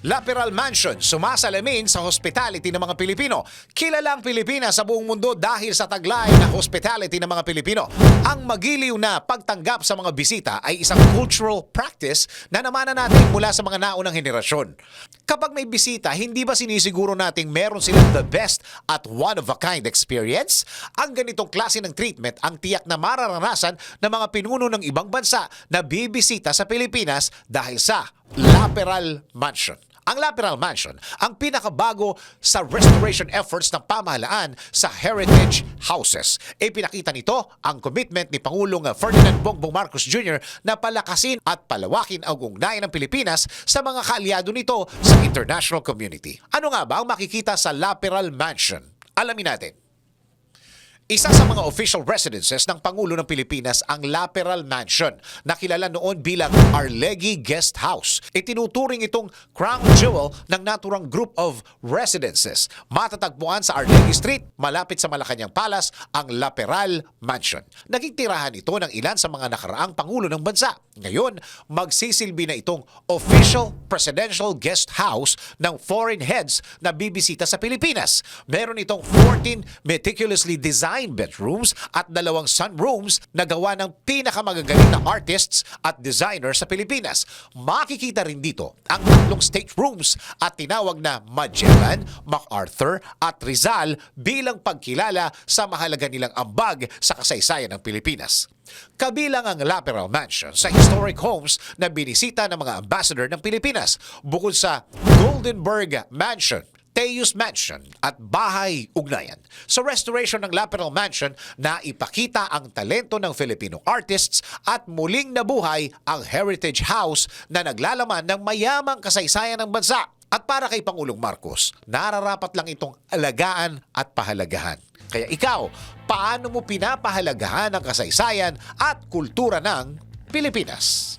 Laperal Mansion, sumasalamin sa hospitality ng mga Pilipino. Kilalang Pilipinas sa buong mundo dahil sa taglay ng hospitality ng mga Pilipino. Ang magiliw na pagtanggap sa mga bisita ay isang cultural practice na namana natin mula sa mga naunang henerasyon. Kapag may bisita, hindi ba sinisiguro nating meron silang the best at one-of-a-kind experience? Ang ganitong klase ng treatment ang tiyak na mararanasan ng mga pinuno ng ibang bansa na bibisita sa Pilipinas dahil sa Laperal Mansion. Ang Laperal Mansion ang pinakabago sa restoration efforts ng pamahalaan sa heritage houses. E pinakita nito ang commitment ni Pangulong Ferdinand Bongbong Marcos Jr. na palakasin at palawakin ang ugnayan ng Pilipinas sa mga kaalyado nito sa international community. Ano nga ba ang makikita sa Laperal Mansion? Alamin natin. Isa sa mga official residences ng Pangulo ng Pilipinas ang Laperal Mansion na kilala noon bilang Arlegui Guest House. Itinuturing itong crown jewel ng naturang group of residences. Matatagpuan sa Arlegui Street, malapit sa Malacanang Palace, ang Laperal Mansion. Naging tirahan ito ng ilan sa mga nakaraang Pangulo ng bansa. Ngayon, magsisilbi na itong official presidential guest house ng foreign heads na bibisita sa Pilipinas. Meron itong 14 meticulously designed bedrooms at dalawang sunrooms na gawa ng pinakamagagaling na artists at designers sa Pilipinas. Makikita rin dito ang tatlong staterooms at tinawag na Magellan, MacArthur at Rizal bilang pagkilala sa mahalaga nilang ambag sa kasaysayan ng Pilipinas. Kabilang ang Laperal Mansion sa historic homes na binisita ng mga ambassador ng Pilipinas bukod sa Goldenberg Mansion, Teus Mansion at Bahay Ugnayan. Sa restoration ng Laperal Mansion, na ipakita ang talento ng Filipino artists at muling nabuhay ang Heritage House na naglalaman ng mayamang kasaysayan ng bansa. At para kay Pangulong Marcos, nararapat lang itong alagaan at pahalagahan. Kaya ikaw, paano mo pinapahalagahan ang kasaysayan at kultura ng Pilipinas?